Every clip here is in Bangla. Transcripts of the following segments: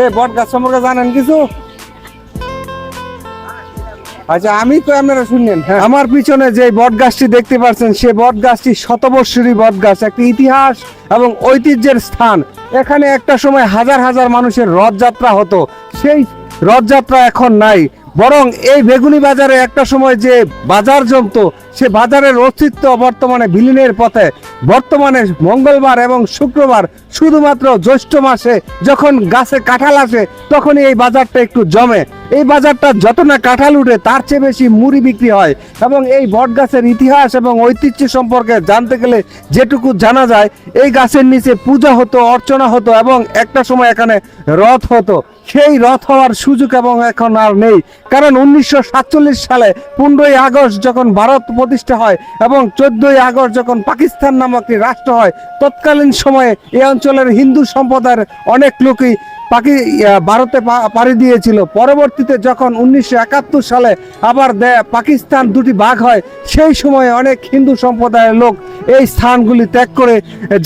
এ, বট গাছ সম্পর্কে জানেন কিছু? আচ্ছা আমি তো আপনারা শুনলেন হ্যাঁ। আমার পিছনে যে বট গাছটি দেখতে পাচ্ছেন, সে বট গাছটি শতবর্ষী বট গাছ, একটি ইতিহাস এবং ঐতিহ্যের স্থান। এখানে একটা সময় হাজার হাজার মানুষের রথযাত্রা হতো, সেই রথযাত্রা এখন নাই। বরং এই বেগুনি বাজারে একটা সময় যে বাজার জমতো, সে বাজারের অস্তিত্ব বর্তমানে বিলীনের পথে। বর্তমানে মঙ্গলবার এবং শুক্রবার শুধুমাত্র জ্যৈষ্ঠ মাসে যখন গাছে কাঁঠাল আসে, তখনই এই বাজারটা একটু জমে। এই বাজারটা যত না কাঁঠাল উঠে, তার চেয়ে বেশি মুড়ি বিক্রি হয়। এবং এই বট গাছের ইতিহাস এবং ঐতিহ্য সম্পর্কে জানতে গেলে যেটুকু জানা যায়, এই গাছের নিচে পূজা হতো, অর্চনা হতো এবং একটা সময় এখানে রথ হতো। সেই রথ হওয়ার সুযোগ এবং এখন আর নেই। কারণ উনিশশো সাতচল্লিশ সালে পনেরোই আগস্ট যখন ভারত প্রতিষ্ঠা হয় এবং চোদ্দই আগস্ট যখন পাকিস্তান নামক রাষ্ট্র হয়, তৎকালীন সময়ে এই অঞ্চলের হিন্দু সম্প্রদায়ের অনেক লোকই পাকি ভারতে পাড়ি দিয়েছিল। পরবর্তীতে যখন উনিশশো একাত্তর সালে আবার পাকিস্তান দুটি ভাগ হয়, সেই সময়ে অনেক হিন্দু সম্প্রদায়ের লোক এই স্থানগুলি ত্যাগ করে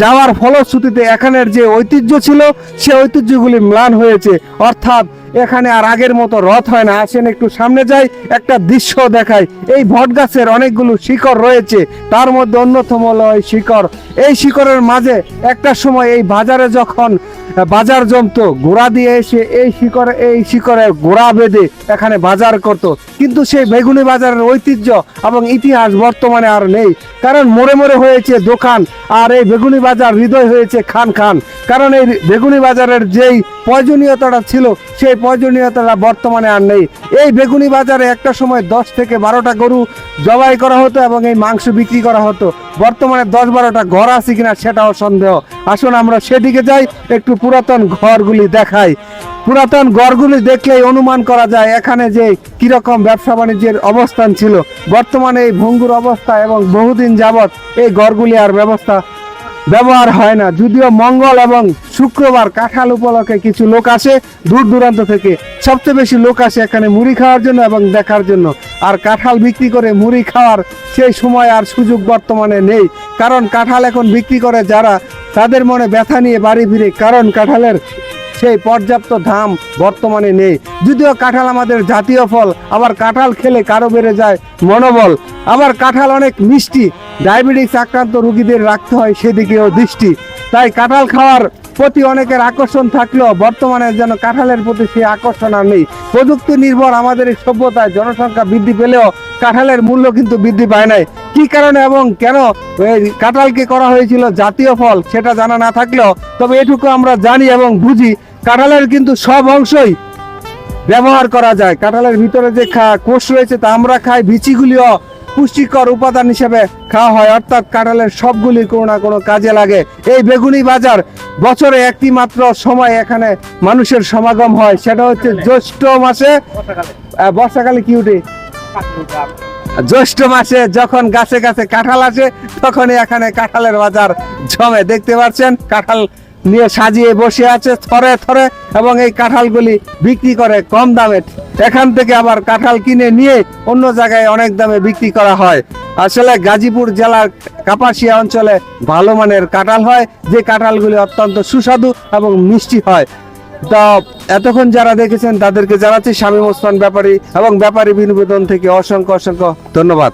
যাওয়ার ফলশ্রুতিতে এখানের যে ঐতিহ্য ছিল, সে ঐতিহ্যগুলি ম্লান হয়েছে। অর্থাৎ এখানে আর আগের মতো রথ হয় না। আসেন একটু সামনে যাই, একটা দৃশ্য দেখাই। এই বট গাছের অনেকগুলো শিকড় রয়েছে, তার মধ্যে অন্যতম হলো এই শিকড়। এই শিকড়ের মাঝে একটা সময় এই বাজারে যখন বাজার জমতো গোড়া দিয়ে এসে এই শিকড়ে এই শিকড়ে গোড়া বেঁধে এখানে বাজার করত। কিন্তু সেই বেগুনি বাজারের ঐতিহ্য এবং ইতিহাস বর্তমানে আর নেই। কারণ মোড়ে মোড়ে হয়েছে দোকান, আর এই বেগুনি বাজার হৃদয় হয়েছে খান খান। কারণ এই বেগুনি বাজারের যেই প্রয়োজনীয়তাটা ছিল, সেই প্রয়োজনীয়তাটা বর্তমানে আর নেই। এই বেগুনি বাজারে একটা সময় দশ থেকে বারোটা গরু জবাই করা হতো এবং এই মাংস বিক্রি করা হতো। বর্তমানে দশ বারোটা ঘর আছে কিনা সেটাও সন্দেহ। আসুন আমরা সেদিকে যাই, একটু পুরাতন ঘরগুলি দেখাই। পুরাতন ঘরগুলি দেখলেই অনুমান করা যায় এখানে যে কীরকম ব্যবসা বাণিজ্যের অবস্থান ছিল। বর্তমানে এই ভঙ্গুর অবস্থা এবং বহুদিন যাবৎ এই ঘরগুলি আর ব্যবস্থা ব্যবহার হয় না। যদিও মঙ্গল এবং শুক্রবার কাঁঠাল উপলক্ষে কিছু লোক আসে, দূর দূরান্ত থেকে। সবচেয়ে বেশি লোক আসে এখানে মুড়ি খাওয়ার জন্য এবং দেখার জন্য। আর কাঁঠাল বিক্রি করে মুড়ি খাওয়ার সেই সময় আর সুযোগ বর্তমানে নেই। কারণ কাঁঠাল এখন বিক্রি করে যারা, তাদের মনে ব্যথা নিয়ে বাড়ি ফিরে। কারণ কাঁঠালের সেই পর্যাপ্ত দাম বর্তমানে নেই। যদিও কাঁঠাল আমাদের জাতীয় ফল, আবার কাঁঠাল খেলে কারও বেড়ে যায় মনোবল। আবার কাঁঠাল অনেক মিষ্টি, ডায়াবেটিস আক্রান্ত রুগীদের রাখতে হয় সেদিকেও দৃষ্টি। তাই কাঁঠাল খাওয়ার প্রতি অনেকের আকর্ষণ থাকলেও বর্তমানে যেন কাঁঠালের প্রতি সেই আকর্ষণ আর নেই। প্রযুক্তি নির্ভর আমাদের এই সভ্যতায় জনসংখ্যা বৃদ্ধি পেলেও কাঁঠালের মূল্য কিন্তু বৃদ্ধি পায় নাই। কি কারণে এবং কেন কাঁঠালকে করা হয়েছিল জাতীয় ফল সেটা জানা না থাকলেও, তবে এটুকু আমরা জানি এবং বুঝি কাঁঠালের কিন্তু সব অংশই ব্যবহার করা যায়। কাঁঠালের ভিতরে যে কোষ রয়েছে, তা আমরা খাই। বিচিগুলিও পুষ্টিকর উপাদান হিসেবে খাওয়া হয়। অর্থাৎ কাঁঠালের সবগুলি কোনো না কোনো কাজে লাগে। এই বেগুনি বাজার বছরে একটি মাত্র সময় এখানে মানুষের সমাগম হয়। সেটা হচ্ছে জ্যৈষ্ঠ মাসে বর্ষাকালে কি উঠে? জ্যৈষ্ঠ মাসে যখন গাছে গাছে কাঁঠাল আসে, তখনই এখানে কাঁঠালের বাজার জমে। দেখতে পাচ্ছেন, কাঁঠাল নিয়ে সাজিয়ে বসে আছে থরে থরে এবং এই কাঁঠালগুলি বিক্রি করে কম দামে। এখান থেকে আবার কাঁঠাল কিনে নিয়ে অন্য জায়গায় অনেক দামে বিক্রি করা হয়। আসলে গাজীপুর জেলার কাপাসিয়া অঞ্চলে ভালো মানের কাঁঠাল হয়, যে কাঁঠালগুলি অত্যন্ত সুস্বাদু এবং মিষ্টি হয়। তো এতক্ষণ যারা দেখেছেন তাদেরকে জানাচ্ছি স্বামী ওসমান ব্যাপারী এবং ব্যাপারী বিনোদন থেকে অসংখ্য অসংখ্য ধন্যবাদ।